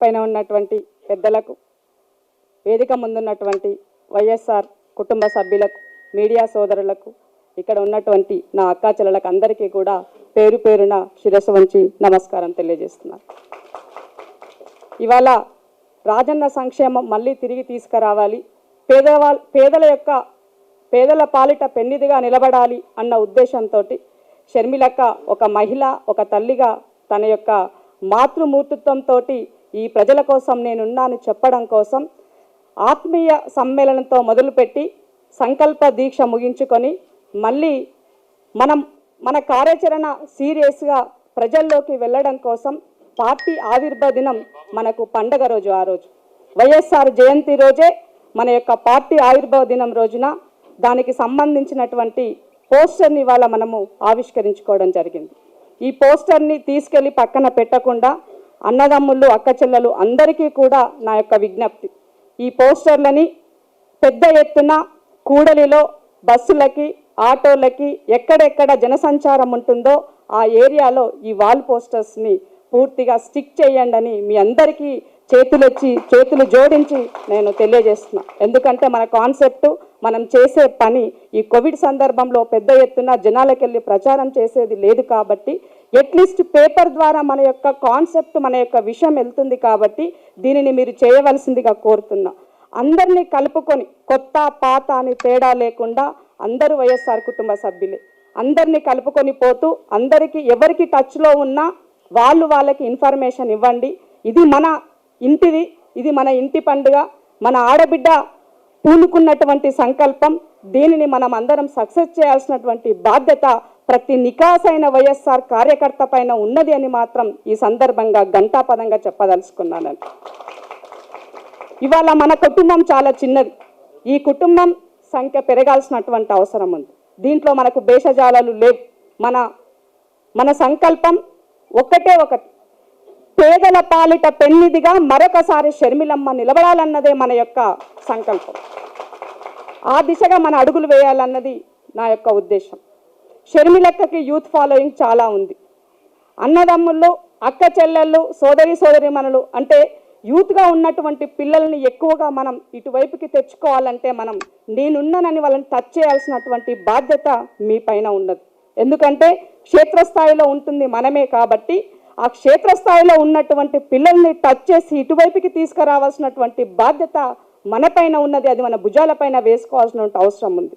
పైన ఉన్నటువంటి పెద్దలకు వేదిక ముందున్నటువంటి వైఎస్ఆర్ కుటుంబ సభ్యులకు మీడియా సోదరులకు ఇక్కడ ఉన్నటువంటి నా అక్కాచెల్లలకు అందరికీ కూడా పేరు పేరున శిరస్సు వంచి నమస్కారం తెలియజేస్తున్నారు ఇవాళ రాజన్న సంక్షేమం మళ్ళీ తిరిగి తీసుకురావాలి. పేదవా పేదల యొక్క పేదల పాలిట పెన్నిదిగా నిలబడాలి అన్న ఉద్దేశంతో షర్మిలక్క ఒక మహిళ ఒక తల్లిగా తన యొక్క మాతృమూర్తిత్వంతో ఈ ప్రజల కోసం నేనున్నాను చెప్పడం కోసం ఆత్మీయ సమ్మేళనంతో మొదలుపెట్టి సంకల్ప దీక్ష ముగించుకొని మళ్ళీ మనం మన కార్యాచరణ సీరియస్గా ప్రజల్లోకి వెళ్ళడం కోసం పార్టీ ఆవిర్భావ దినం మనకు పండగ రోజు ఆ రోజు. వైఎస్ఆర్ జయంతి రోజే మన యొక్క పార్టీ ఆవిర్భావ దినం రోజున దానికి సంబంధించినటువంటి పోస్టర్ని ఇవాళ మనము ఆవిష్కరించుకోవడం జరిగింది. ఈ పోస్టర్ని తీసుకెళ్ళి పక్కన పెట్టకుండా అన్నదమ్ముళ్ళు అక్కచెల్లెలు అందరికీ కూడా నా యొక్క విజ్ఞప్తి. ఈ పోస్టర్లని పెద్ద ఎత్తున కూడలిలో బస్సులకి ఆటోలకి ఎక్కడెక్కడ జనసంచారం ఉంటుందో ఆ ఏరియాలో ఈ వాల్ పోస్టర్స్ని పూర్తిగా స్టిక్ చేయండి అని మీ అందరికీ చేతులొచ్చి చేతులు జోడించి నేను తెలియజేస్తున్నా. ఎందుకంటే మన కాన్సెప్ట్ మనం చేసే పని ఈ కోవిడ్ సందర్భంలో పెద్ద ఎత్తున జనాలకెళ్ళి ప్రచారం చేసేది లేదు కాబట్టి అట్లీస్ట్ పేపర్ ద్వారా మన యొక్క కాన్సెప్ట్ మన యొక్క విషయం వెళ్తుంది కాబట్టి దీనిని మీరు చేయవలసిందిగా కోరుతున్నా. అందరినీ కలుపుకొని కొత్త పాత అని తేడా లేకుండా అందరూ వైఎస్ఆర్ కుటుంబ సభ్యులే. అందరినీ కలుపుకొని పోతూ అందరికీ ఎవరికి టచ్లో ఉన్నా వాళ్ళు వాళ్ళకి ఇన్ఫర్మేషన్ ఇవ్వండి. ఇది మన ఇంటిది ఇది మన ఇంటి పండుగ. మన ఆడబిడ్డ పూనుకున్నటువంటి సంకల్పం దీనిని మనం అందరం సక్సెస్ చేయాల్సినటువంటి బాధ్యత ప్రతి నికాసైన వైఎస్ఆర్ కార్యకర్త పైన ఉన్నది అని మాత్రం ఈ సందర్భంగా ఘంటాపదంగా చెప్పదలుచుకున్నానని ఇవాళ మన కుటుంబం చాలా చిన్నది. ఈ కుటుంబం సంఖ్య పెరగాల్సినటువంటి అవసరం ఉంది. దీంట్లో మనకు భేషజాలాలు లేవు. మన మన సంకల్పం ఒక్కటే ఒకటి. పేదల పాలిట పెన్నిదిగా మరొకసారి షర్మిలమ్మ నిలబడాలన్నదే మన యొక్క సంకల్పం. ఆ దిశగా మన అడుగులు వేయాలన్నది నా యొక్క ఉద్దేశం. షర్మిలక్కకి యూత్ ఫాలోయింగ్ చాలా ఉంది. అన్నదమ్ముళ్ళు అక్క చెల్లెళ్ళు సోదరి సోదరిమణులు అంటే యూత్గా ఉన్నటువంటి పిల్లల్ని ఎక్కువగా మనం ఇటువైపుకి తెచ్చుకోవాలంటే మనం నేనున్నానని వాళ్ళని టచ్ చేయాల్సినటువంటి బాధ్యత మీ పైన ఉన్నది. ఎందుకంటే క్షేత్రస్థాయిలో ఉంటుంది మనమే కాబట్టి ఆ క్షేత్రస్థాయిలో ఉన్నటువంటి పిల్లల్ని టచ్ చేసి ఇటువైపుకి తీసుకురావాల్సినటువంటి బాధ్యత మనపైన ఉన్నది అది మన భుజాలపైన వేసుకోవాల్సిన అవసరం ఉంది.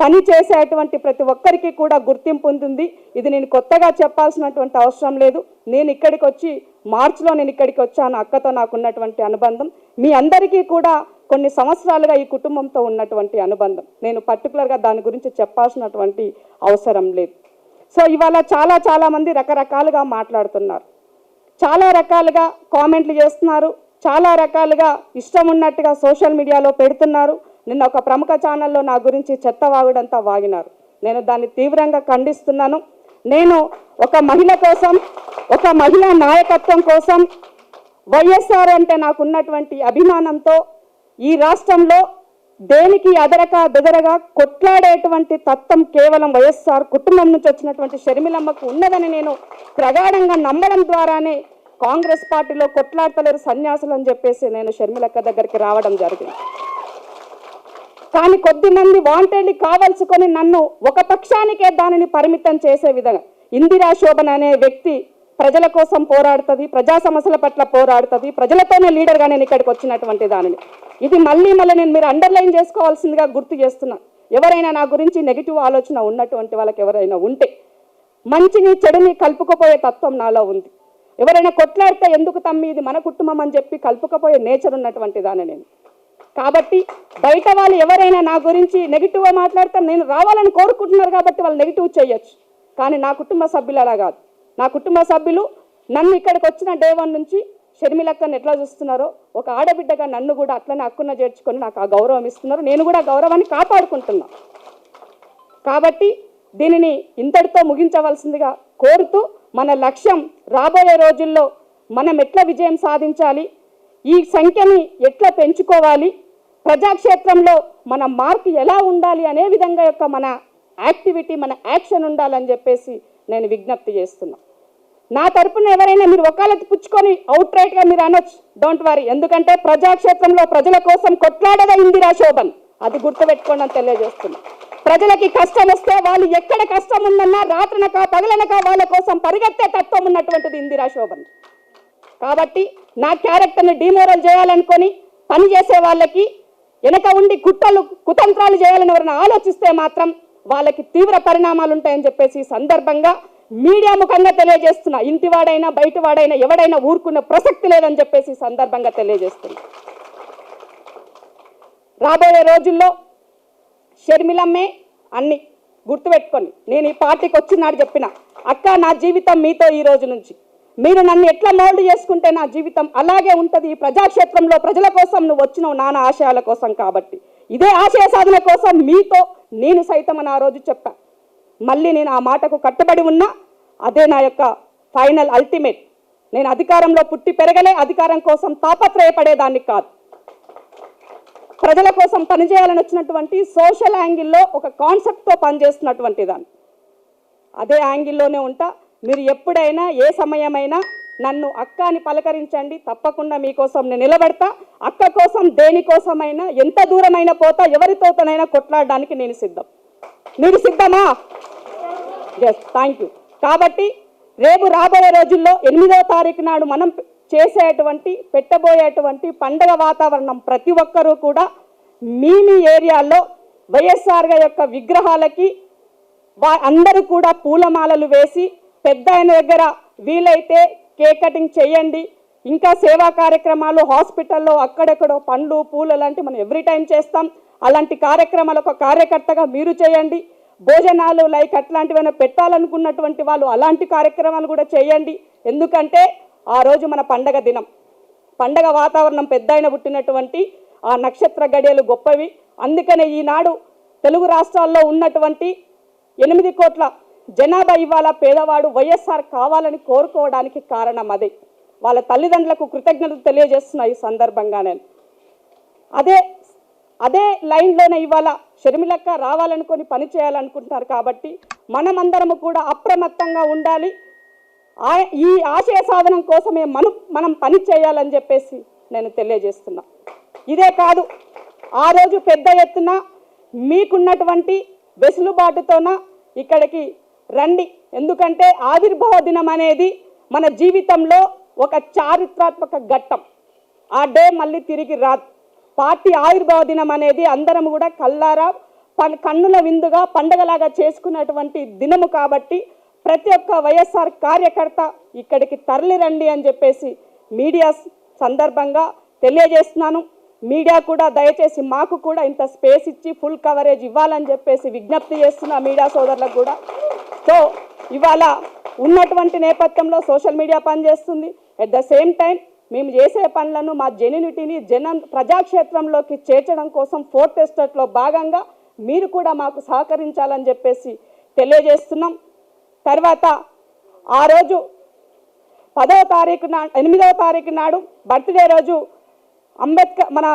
పని చేసేటువంటి ప్రతి ఒక్కరికి కూడా గుర్తింపు ఉంటుంది. ఇది నేను కొత్తగా చెప్పాల్సినటువంటి అవసరం లేదు. నేను ఇక్కడికి వచ్చి మార్చిలో నేను ఇక్కడికి వచ్చాను అక్కతో నాకు ఉన్నటువంటి అనుబంధం. మీ అందరికీ కూడా కొన్ని సంవత్సరాలుగా ఈ కుటుంబంతో ఉన్నటువంటి అనుబంధం. నేను పర్టికులర్గా దాని గురించి చెప్పాల్సినటువంటి అవసరం లేదు. సో ఇవాళ చాలా చాలామంది రకరకాలుగా మాట్లాడుతున్నారు. చాలా రకాలుగా కామెంట్లు చేస్తున్నారు. చాలా రకాలుగా ఇష్టం ఉన్నట్టుగా సోషల్ మీడియాలో పెడుతున్నారు. నిన్న ఒక ప్రముఖ ఛానల్లో నా గురించి చెత్త వాగుడంతా వాగినారు. నేను దాన్ని తీవ్రంగా ఖండిస్తున్నాను. నేను ఒక మహిళ కోసం ఒక మహిళా నాయకత్వం కోసం వైఎస్ఆర్ అంటే నాకున్నటువంటి అభిమానంతో ఈ రాష్ట్రంలో దేనికి అదరక బెదరగా కొట్లాడేటువంటి తత్వం కేవలం వైఎస్ఆర్ కుటుంబం నుంచి వచ్చినటువంటి షర్మిలమ్మకు ఉన్నదని నేను ప్రగాఢంగా నమ్మడం ద్వారానే కాంగ్రెస్ పార్టీలో కొట్లాడతలేరు సన్యాసులు అని చెప్పేసి నేను షర్మిలక్క దగ్గరికి రావడం జరిగింది. కానీ కొద్ది మంది వాంటెడ్లీ కావలసుకొని నన్ను ఒక పక్షానికే దానిని పరిమితం చేసే విధంగా ఇందిరా శోభన్ అనే వ్యక్తి ప్రజల కోసం పోరాడుతుంది ప్రజా సమస్యల పట్ల పోరాడుతుంది ప్రజలతోనే లీడర్గా నేను ఇక్కడికి వచ్చినటువంటి దానిని. ఇది మళ్ళీ మళ్ళీ నేను మీరు అండర్లైన్ చేసుకోవాల్సిందిగా గుర్తు చేస్తున్నా. ఎవరైనా నా గురించి నెగిటివ్ ఆలోచన ఉన్నటువంటి వాళ్ళకి ఎవరైనా ఉంటే మంచిని చెడుని కలుపుకుపోయే తత్వం నాలో ఉంది. ఎవరైనా కొట్లాడితే ఎందుకు తమ్మి ఇది మన కుటుంబం అని చెప్పి కలుపుకపోయే నేచర్ ఉన్నటువంటి దాన్ని నేను. కాబట్టి బయట వాళ్ళు ఎవరైనా నా గురించి నెగిటివ్గా మాట్లాడతారు నేను రావాలని కోరుకుంటున్నారు కాబట్టి వాళ్ళు నెగిటివ్ చేయొచ్చు. కానీ నా కుటుంబ సభ్యులు అలా కాదు. నా కుటుంబ సభ్యులు నన్ను ఇక్కడికి వచ్చిన డే వన్ నుంచి షర్మిలక్కని ఎట్లా చూస్తున్నారో ఒక ఆడబిడ్డగా నన్ను కూడా అట్లనే అక్కున చేర్చుకొని నాకు ఆ గౌరవం ఇస్తున్నారు. నేను కూడా గౌరవాన్ని కాపాడుకుంటున్నా. కాబట్టి దీనిని ఇంతటితో ముగించవలసిందిగా కోరుతూ మన లక్ష్యం రాబోయే రోజుల్లో మనం ఎట్లా విజయం సాధించాలి ఈ సంఖ్యని ఎట్లా పెంచుకోవాలి ప్రజాక్షేత్రంలో మన మార్క్ ఎలా ఉండాలి అనే విధంగా యొక్క మన యాక్టివిటీ మన యాక్షన్ ఉండాలని చెప్పేసి నేను విజ్ఞప్తి చేస్తున్నా. నా తరపున ఎవరైనా మీరు వకాలత్ పుచ్చుకొని అవుట్ రైట్గా మీరు అనొచ్చు. డోంట్ వరీ ఎందుకంటే ప్రజాక్షేత్రంలో ప్రజల కోసం కొట్లాడదా ఇందిరా శోభన్. అది గుర్తుపెట్టుకోండి అని తెలియజేస్తున్నా. ప్రజలకి కష్టం వస్తే వాళ్ళు ఎక్కడ కష్టం ఉందన్నా రాత్రనక పగలనక వాళ్ళ కోసం పరిగెత్తే తత్వం ఉన్నటువంటిది ఇందిరా శోభన్. కాబట్టి నా క్యారెక్టర్ని డిమోరల్ చేయాలనుకొని పని చేసే వాళ్ళకి వెనక ఉండి కుట్రలు కుతంత్రాలు చేయాలని ఎవరైనా ఆలోచిస్తే మాత్రం వాళ్ళకి తీవ్ర పరిణామాలు ఉంటాయని చెప్పేసి సందర్భంగా మీడియా ముఖంగా తెలియజేస్తున్నా ఇంటివాడైనా బయటవాడైనా ఎవడైనా ఊరుకున్న ప్రసక్తి లేదని చెప్పేసి సందర్భంగా తెలియజేస్తున్నా. రాబోయే రోజుల్లో షర్మిలమ్మే అన్ని గుర్తుపెట్టుకొని నేను ఈ పార్టీకి వచ్చినాడు చెప్పిన అక్క నా జీవితం మీతో ఈ రోజు నుంచి. మీరు నన్ను ఎట్లా మోల్డ్ చేసుకుంటే నా జీవితం అలాగే ఉంటుంది. ఈ ప్రజాక్షేత్రంలో ప్రజల కోసం నువ్వు వచ్చినావు నాన్న ఆశయాల కోసం కాబట్టి. ఇదే ఆశయ సాధన కోసం మీతో నేను సైతం అని ఆ రోజు చెప్పా. మళ్ళీ నేను ఆ మాటకు కట్టుబడి ఉన్నా అదే నా యొక్క ఫైనల్ అల్టిమేట్. నేను అధికారంలో పుట్టి పెరగలే అధికారం కోసం తాపత్రయపడేదాన్ని కాదు. ప్రజల కోసం పనిచేయాలని వచ్చినటువంటి సోషల్ యాంగిల్లో ఒక కాన్సెప్ట్తో పనిచేస్తున్నటువంటి దాన్ని. అదే యాంగిల్లోనే ఉంటా మీరు ఎప్పుడైనా ఏ సమయమైనా నన్ను అక్క అని పలకరించండి తప్పకుండా మీకోసం నేను నిలబడతా. అక్క కోసం దేనికోసమైనా ఎంత దూరమైనా పోతా ఎవరితోనైనా కొట్లాడడానికి నేను సిద్ధం. మీరు సిద్ధమా? ఎస్ థ్యాంక్ యూ కాబట్టి రేపు రాబోయే రోజుల్లో ఎనిమిదవ తారీఖు నాడు మనం చేసేటువంటి పెట్టబోయేటువంటి పండగ వాతావరణం ప్రతి ఒక్కరూ కూడా మీ మీ ఏరియాల్లో వైఎస్ఆర్ యొక్క విగ్రహాలకి వా అందరూ కూడా పూలమాలలు వేసి పెద్ద ఆయన దగ్గర వీలైతే కేక్ కటింగ్ చేయండి. ఇంకా సేవా కార్యక్రమాలు హాస్పిటల్లో అక్కడెక్కడో పండ్లు పూలు అలాంటి మనం ఎవ్రీ టైం చేస్తాం. అలాంటి కార్యక్రమాలు ఒక కార్యకర్తగా మీరు చేయండి. భోజనాలు లైక్ అట్లాంటివైనా పెట్టాలనుకున్నటువంటి వాళ్ళు అలాంటి కార్యక్రమాలు కూడా చేయండి. ఎందుకంటే ఆ రోజు మన పండగ దినం. పండగ వాతావరణం పెద్ద పుట్టినటువంటి ఆ నక్షత్ర గడియలు గొప్పవి. అందుకనే ఈనాడు తెలుగు రాష్ట్రాల్లో ఉన్నటువంటి ఎనిమిది కోట్ల జనాభా ఇవాళ పేదవాడు వైఎస్ఆర్ కావాలని కోరుకోవడానికి కారణం అదే. వాళ్ళ తల్లిదండ్రులకు కృతజ్ఞతలు తెలియజేస్తున్నాయి ఈ సందర్భంగా నేను. అదే అదే లైన్లోనే ఇవాళ షర్మిలక్క రావాలనుకొని పని చేయాలనుకుంటున్నారు కాబట్టి మనమందరము కూడా అప్రమత్తంగా ఉండాలి. ఆ- ఈ ఆశయ సాధనం కోసమే మనం మనం పని చేయాలని చెప్పేసి నేను తెలియజేస్తున్నా. ఇదే కాదు ఆ రోజు పెద్ద ఎత్తున మీకున్నటువంటి వెసులుబాటుతోన ఇక్కడికి రండి. ఎందుకంటే ఆవిర్భావ దినం అనేది మన జీవితంలో ఒక చారిత్రాత్మక ఘట్టం. ఆ డే మళ్ళీ తిరిగి రా పార్టీ ఆవిర్భావ దినం అనేది అందరం కూడా కల్లారా పన్- కన్నుల విందుగా పండగలాగా చేసుకున్నటువంటి దినము కాబట్టి ప్రతి ఒక్క వైఎస్ఆర్ కార్యకర్త ఇక్కడికి తరలిరండి అని చెప్పేసి మీడియా సందర్భంగా తెలియజేస్తున్నాను. మీడియా కూడా దయచేసి మాకు కూడా ఇంత స్పేస్ ఇచ్చి ఫుల్ కవరేజ్ ఇవ్వాలని చెప్పేసి విజ్ఞప్తి చేస్తున్నా మీడియా సోదరులకు కూడా. సో ఇవాళ ఉన్నటువంటి నేపథ్యంలో సోషల్ మీడియా పనిచేస్తుంది. ఎట్ ద సేమ్ టైం మేము చేసే పనులను మా జెన్యునిటీని జన ప్రజాక్షేత్రంలోకి చేర్చడం కోసం ఫోర్త్ ఎస్టేట్లో భాగంగా మీరు కూడా మాకు సహకరించాలని చెప్పేసి తెలియజేస్తున్నాం. తర్వాత ఆ రోజు పదవ తారీఖు నా ఎనిమిదవ తారీఖు నాడు బర్త్డే రోజు అంబేద్కర్ మన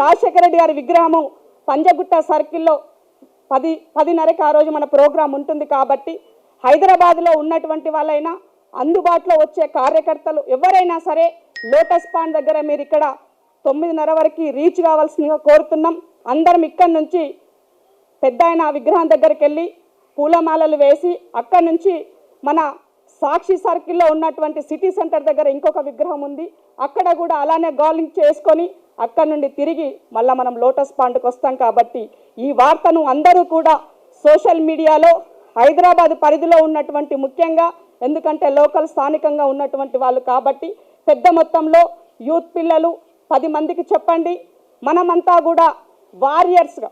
రాజశేఖర రెడ్డి గారి విగ్రహము పంజగుట్ట సర్కిల్లో పది పదిన్నరకి ఆ రోజు మన ప్రోగ్రాం ఉంటుంది కాబట్టి హైదరాబాద్లో ఉన్నటువంటి వాళ్ళైనా అందుబాటులో వచ్చే కార్యకర్తలు ఎవరైనా సరే లోటస్ పాండ్ దగ్గర మీరు ఇక్కడ తొమ్మిదిన్నర వరకు రీచ్ కావాల్సిందిగా కోరుతున్నాం. అందరం ఇక్కడి నుంచి పెద్ద ఆయన విగ్రహం దగ్గరికి వెళ్ళి పూలమాలలు వేసి అక్కడి నుంచి మన సాక్షి సర్కిల్లో ఉన్నటువంటి సిటీ సెంటర్ దగ్గర ఇంకొక విగ్రహం ఉంది. అక్కడ కూడా అలానే గాలింగ్ చేసుకొని అక్కడి నుండి తిరిగి మళ్ళీ మనం లోటస్ పాండ్కి వస్తాం కాబట్టి ఈ వార్తను అందరూ కూడా సోషల్ మీడియాలో హైదరాబాద్ పరిధిలో ఉన్నటువంటి ముఖ్యంగా ఎందుకంటే లోకల్ స్థానికంగా ఉన్నటువంటి వాళ్ళు కాబట్టి పెద్ద మొత్తంలో యూత్ పిల్లలు పది మందికి చెప్పండి. మనమంతా కూడా వారియర్స్గా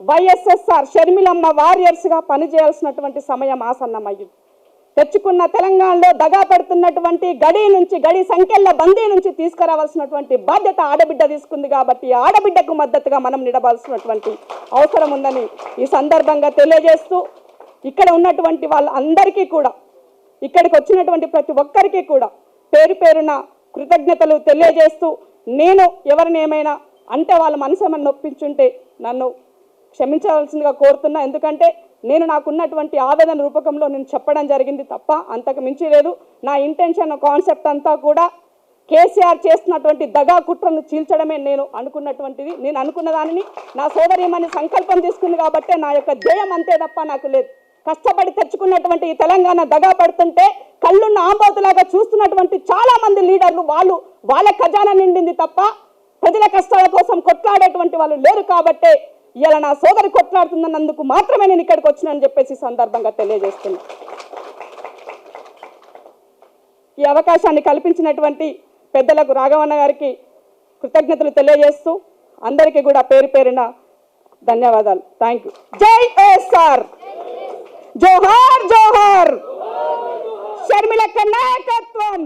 వైఎస్ఎస్ఆర్ షర్మిలమ్మ వారియర్స్గా పనిచేయాల్సినటువంటి సమయం ఆసన్నమయ్యింది. తెచ్చుకున్న తెలంగాణలో దగా పడుతున్నటువంటి గడి నుంచి గడి సంఖ్యల బందీ నుంచి తీసుకురావాల్సినటువంటి బాధ్యత ఆడబిడ్డ తీసుకుంది కాబట్టి ఆడబిడ్డకు మద్దతుగా మనం నిలబాల్సినటువంటి అవసరం ఉందని ఈ సందర్భంగా తెలియజేస్తూ ఇక్కడ ఉన్నటువంటి వాళ్ళందరికీ కూడా ఇక్కడికి వచ్చినటువంటి ప్రతి ఒక్కరికి కూడా పేరు పేరున కృతజ్ఞతలు తెలియజేస్తూ నేను ఎవరిని ఏమైనా అంటే వాళ్ళ మనసు ఏమైనా నొప్పించుంటే నన్ను క్షమించవలసిందిగా కోరుతున్నా. ఎందుకంటే నేను నాకున్నటువంటి ఆవేదన రూపకంలో నేను చెప్పడం జరిగింది తప్ప అంతకు మించి లేదు. నా ఇంటెన్షన్ కాన్సెప్ట్ అంతా కూడా కేసీఆర్ చేస్తున్నటువంటి దగా కుట్రను చీల్చడమే నేను అనుకున్నటువంటిది. నేను అనుకున్న దానిని నా సోదరిమని సంకల్పం తీసుకుంది కాబట్టే నా యొక్క ధ్యేయం అంతే తప్ప నాకు లేదు. కష్టపడి తెచ్చుకున్నటువంటి ఈ తెలంగాణ దగా పడుతుంటే కళ్ళున్న ఆంబోతులాగా చూస్తున్నటువంటి చాలా మంది లీడర్లు వాళ్ళు వాళ్ళ ఖజానా నిండింది తప్ప ప్రజల కష్టాల కోసం కొట్లాడేటువంటి వాళ్ళు లేరు కాబట్టే ఇలా నా సోదరి కొట్లాడుతున్నందుకు మాత్రమే నేను ఇక్కడికి వచ్చినానని చెప్పేసి సందర్భంగా తెలియజేస్తున్నా. ఈ అవకాశాన్ని కల్పించినటువంటి పెద్దలకు రాఘవన్న గారికి కృతజ్ఞతలు తెలియజేస్తూ అందరికీ కూడా పేరు పేరున ధన్యవాదాలు. థ్యాంక్ యూ జై ఎస్ఆర్ జోహార్ జోహార్. షర్మిలక్క నాయకత్వం